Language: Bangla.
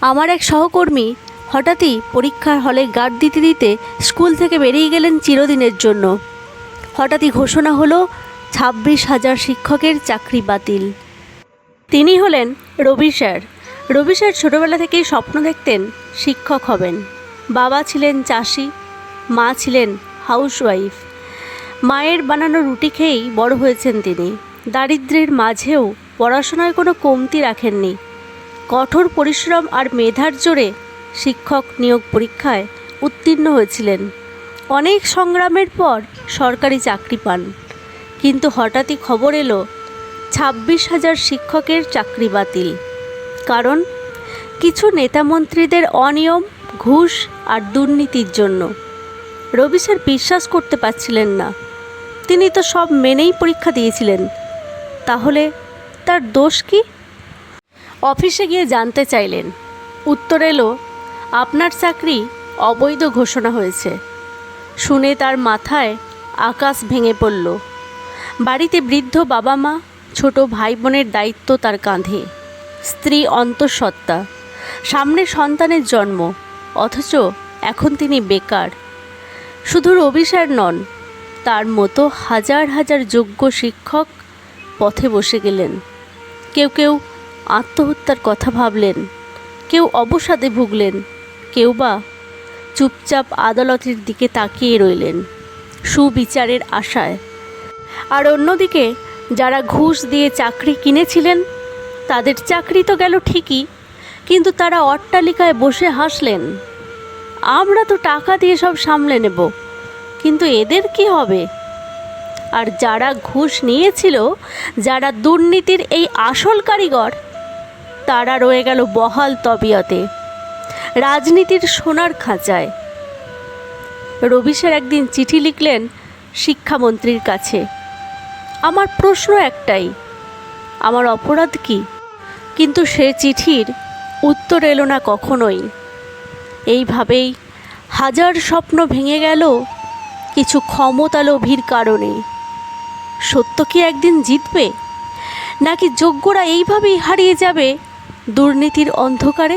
আমার এক সহকর্মী হঠাৎই পরীক্ষার হলে গার্ড দিতে দিতে স্কুল থেকে বেরিয়ে গেলেন চিরদিনের জন্য। হঠাৎই ঘোষণা হলো ছাব্বিশ হাজার শিক্ষকের চাকরি বাতিল। তিনি হলেন রবি স্যার। রবি স্যার ছোটোবেলা থেকেই স্বপ্ন দেখতেন শিক্ষক হবেন। বাবা ছিলেন চাষি, মা ছিলেন হাউসওয়াইফ। মায়ের বানানো রুটি খেয়েই বড় হয়েছেন তিনি। দারিদ্র্যের মাঝেও পড়াশোনায় কোনো কমতি রাখেননি। কঠোর পরিশ্রম আর মেধার জোরে শিক্ষক নিয়োগ পরীক্ষায় উত্তীর্ণ হয়েছিলেন। অনেক সংগ্রামের পর সরকারি চাকরি পান। কিন্তু হঠাৎই খবর এলো, ছাব্বিশ হাজার শিক্ষকের চাকরি বাতিল। কারণ, কিছু নেতামন্ত্রীদের অনিয়ম, ঘুষ আর দুর্নীতির জন্য। রবি স্যার বিশ্বাস করতে পারছিলেন না। তিনি তো সব মেনেই পরীক্ষা দিয়েছিলেন। তাহলে তার দোষ কি? অফিসে গিয়ে জানতে চাইলেন। উত্তর এলো, আপনার চাকরি অবৈধ ঘোষণা হয়েছে। শুনে তার মাথায় আকাশ ভেঙে পড়ল। বাড়িতে বৃদ্ধ বাবা মা ছোট ভাই বোনের দায়িত্ব তার কাঁধে। স্ত্রী অন্তঃসত্ত্বা। সামনে সন্তানের জন্ম, অথচ এখন তিনি বেকার। শুধু রবি স্যার নন, তার মতো হাজার হাজার যোগ্য শিক্ষক পথে বসে গেলেন। কেউ কেউ আত্মহত্যার কথা ভাবলেন। কেউ অবসাদে ভুগলেন, কেউ বা চুপচাপ আদালতের দিকে তাকিয়ে রইলেন, সুবিচারের আশায়। আর অন্যদিকে, যারা ঘুষ দিয়ে চাকরি কিনেছিলেন, তাদের চাকরি তো গেল ঠিকই, কিন্তু তারা অট্টালিকায় বসে হাসলেন, আমরা তো টাকা দিয়ে সব সামলে নেব, কিন্তু এদের কি হবে? আর যারা ঘুষ নিয়েছিল, যারা দুর্নীতির এই আসল কারিগর তারা রয়ে গেল বহাল তবিয়তে। রাজনীতির সোনার খাঁচায়। রবিশের একদিন চিঠি লিখলেন শিক্ষামন্ত্রীর কাছে। আমার প্রশ্ন একটাই, আমার অপরাধ কি? কিন্তু সে চিঠির উত্তর এলো না কখনোই। এইভাবেই হাজার স্বপ্ন ভেঙে গেল কিছু ক্ষমতা ক্ষমতালোভীর কারণে। সত্য কি একদিন জিতবে? নাকি যোগ্যরা এইভাবেই হারিয়ে যাবে দুর্নীতির অন্ধকারে